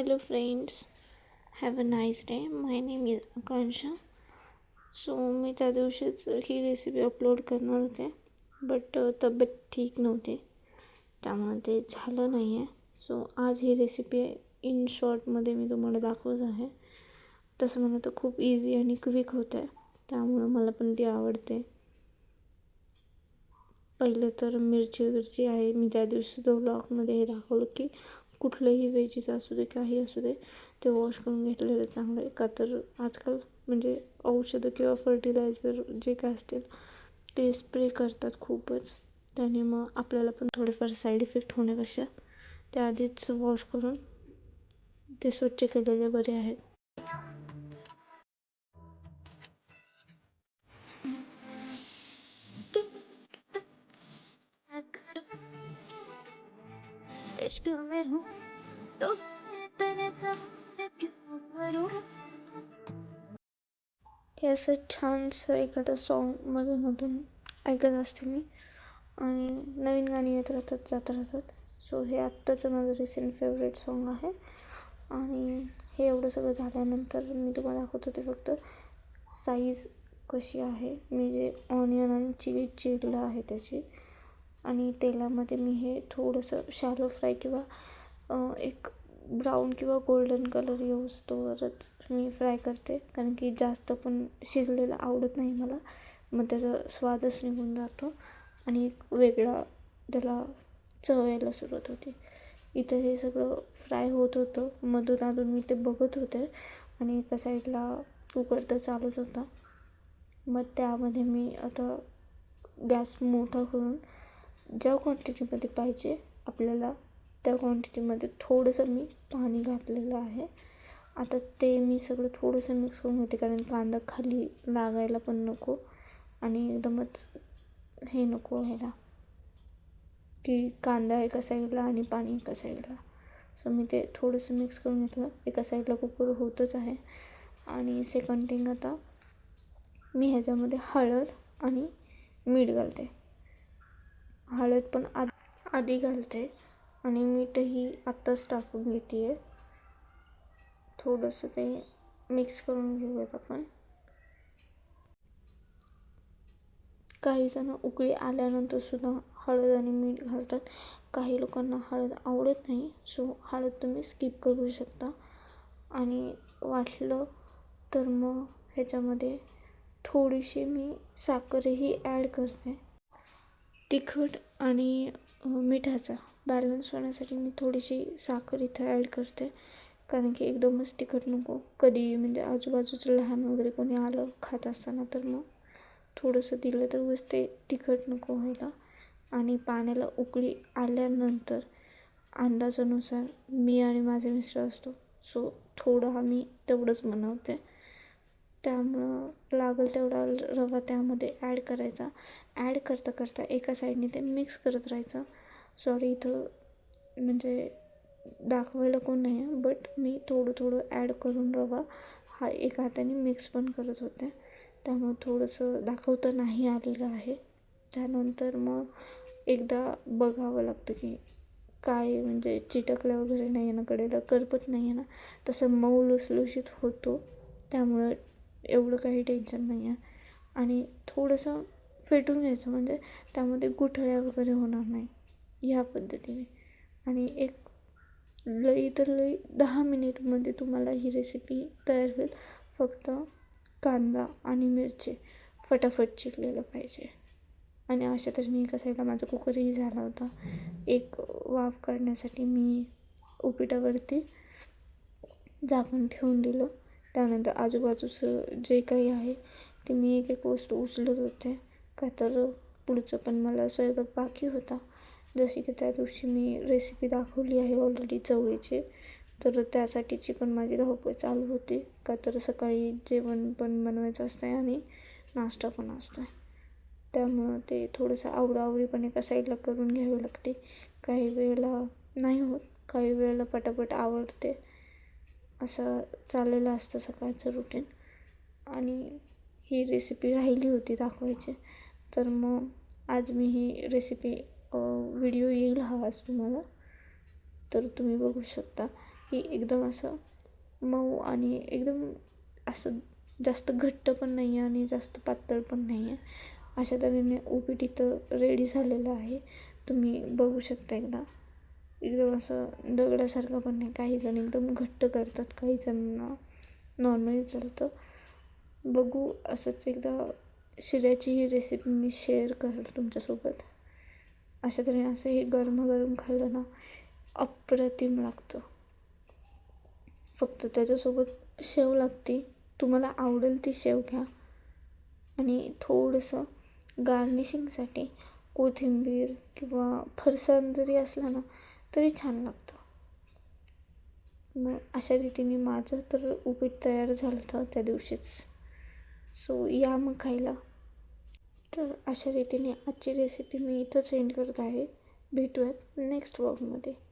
Hello friends have a nice day my name is Akanksha so मी त्या दिवशीच ही recipe upload करणार होते but तब्येत ठीक नव्हती. त्यामुळे ते झालं नाही आहे सो आज ही रेसिपी इन शॉर्टमध्ये मी तुम्हाला दाखवत आहे. तसं मला तर खूप इझी आणि क्विक होतं आहे त्यामुळं मला पण ती आवडते. पहिलं तर मिरची विरची आहे. मी त्या दिवशी तो ब्लॉगमध्ये हे दाखवलं की कुठलंही वेजीस असू दे काही असू दे ते वॉश करून घेतलेलं चांगलं आहे. का तर आजकाल म्हणजे औषधं किंवा फर्टिलायझर जे काय असतील ते स्प्रे करतात खूपच. त्याने मग आपल्याला पण थोडेफार साईड इफेक्ट होण्यापेक्षा ते आधीच वॉश करून ते स्वच्छ केलेले बरे आहेत. इश्क में हूँ तो तेरे क्यों हे असं छानसं एखादं सॉन्ग मधून मधून ऐकत असते मी आणि नवीन गाणी येत राहतात जात राहतात. सो हे आत्ताचं माझं रिसेंट फेवरेट सॉन्ग आहे. आणि हे एवढं सगळं झाल्यानंतर मी तुम्हाला दाखवत होते फक्त साईज कशी आहे. मी जे ऑनियन आणि चिली चिरलं आहे त्याची. आणि तेलामध्ये मी हे थोडंसं शॅलो फ्राय किंवा एक ब्राऊन किंवा गोल्डन कलर येऊस तोवरच मी फ्राय करते. कारण की जास्त पण शिजलेलं आवडत नाही मला. मग त्याचा स्वादच निघून जातो. आणि एक वेगळा त्याला चव यायला सुरुवात होते. इथं हे सगळं फ्राय होत होतं. मधून अधून मी ते बघत होते. आणि एका साईडला कुकर तर चालूच होता. मग त्यामध्ये मी आता गॅस मोठा करून ज्या क्वांटिटीमध्ये पाहिजे आपल्याला त्या क्वांटिटीमध्ये थोडंसं मी पाणी घातलेलं आहे. आता ते मी सगळं थोडंसं मिक्स करून घेते कारण कांदा खाली लागायला पण नको आणि एकदमच हे नको व्हायला. की कांदा एका साईडला आणि पाणी एका साईडला सो मी ते थोडंसं मिक्स करून घेतलं. एका साईडला कुकर होतच आहे. आणि सेकंड थिंग आता मी ह्याच्यामध्ये हळद आणि मीठ घालते. हळद पण आ आधी घालते आणि मीठही आत्ताच टाकून घेते आहे थोडंसं ते मिक्स करून घेऊयात आपण. काही जण उकळी आल्यानंतर सुद्धा हळद आणि मीठ घालतात. काही लोकांना हळद आवडत नाही सो हळद तुम्ही स्किप करू शकता. आणि वाटलं तर मग ह्याच्यामध्ये थोडीशी मी साखरही ॲड करते. तिखट आणि मिठाचा बॅलन्स होण्यासाठी मी थोडीशी साखर इथं ॲड करते. कारण की एकदमच तिखट नको. कधी म्हणजे आजूबाजूचं लहान वगैरे कोणी आलं खात असताना तर मग थोडंसं दिलं तर उगाच ते तिखट नको व्हायला. आणि पाण्याला उकळी आल्यानंतर अंदाजानुसार मी आणि माझे मिस्टर असतो. सो थोडं आम्ही तेवढंच बनवते. त्यामुळं लागेल तेवढा रवा त्यामध्ये ॲड करायचा. ॲड करता करता एका साईडने ते मिक्स करत राहायचं. सॉरी इथं म्हणजे दाखवायला कोण नाही आहे बट मी थोडं थोडं ॲड करून रवा हा एका हाताने मिक्स पण करत होते. त्यामुळं थोडंसं दाखवता नाही आलेलं आहे. त्यानंतर मग एकदा बघावं लागतं की काय म्हणजे चिटकल्या वगैरे नाही आहे ना कडेला करपत नाही आहे ना तसं मऊ लुसलुशीत होतो. त्यामुळं एवढं काही टेन्शन नाही आहे. आणि थोडंसं फेटून घ्यायचं म्हणजे त्यामध्ये गुठळ्या वगैरे होणार नाही ह्या पद्धतीने. आणि एक लई तर लई दहा मिनिटमध्ये तुम्हाला ही रेसिपी तयार होईल. फक्त कांदा आणि मिरची फटाफट चिरलेलं पाहिजे. आणि अशा तऱ्हेने एका साईडला माझा कुकरही झाला होता. एक वाफ काढण्यासाठी मी उपिटावरती झाकण ठेवून दिलं. त्यानंतर आजूबाजूचं जे काही आहे ते मी एक एक वस्तू उचलत होते. का तर पुढचं पण मला स्वयंपाक बाकी होता. जसे की त्या दिवशी मी रेसिपी दाखवली आहे ऑलरेडी चवळीची तर त्यासाठीची पण माझी धावपळ चालू होती. का तर सकाळी जेवण पण बनवायचं असतं आहे आणि नाश्ता पण असतो आहे त्यामुळं ते थोडंसं आवडाआवडी पण एका साईडला करून घ्यावी लागते. काही वेळेला नाही होत काही वेळेला पटापट आवडते. असं चाललेलं असतं सकाळचं रुटीन आणि ही रेसिपी राहिली होती दाखवायची. तर मग आज मी ही रेसिपी व्हिडिओ येईल हा आज तुम्हाला. तर तुम्ही बघू शकता. की एकदम असं मऊ आणि एकदम असं जास्त घट्ट पण नाही आहे आणि जास्त पातळ पण नाही आहे अशा तऱ्हेने उपीट इथं रेडी झालेलं आहे. तुम्ही बघू शकता एकदा. एकदम असं दगडासारखं पण नाही. काही जण एकदम घट्ट करतात काही जणांना नॉर्मली चालतं. बघू असंच एकदा शिऱ्याची ही रेसिपी मी शेअर करेल तुमच्यासोबत. अशा तऱ्हेने असं हे गरमागरम खाल्लं ना अप्रतिम लागतं. फक्त त्याच्यासोबत शेव लागते. तुम्हाला आवडेल ती शेव घ्या. आणि थोडंसं गार्निशिंगसाठी कोथिंबीर किंवा फरसाण जरी असलं ना तरी छान लागतं. मग अशा रीतीने माझं तर उपीट तयार झालं होतं त्या दिवशीच. सो या मग खायला. तर अशा रीतीने आजची रेसिपी मी इथंच एंड करत आहे. भेटूयात नेक्स्ट व्लॉगमध्ये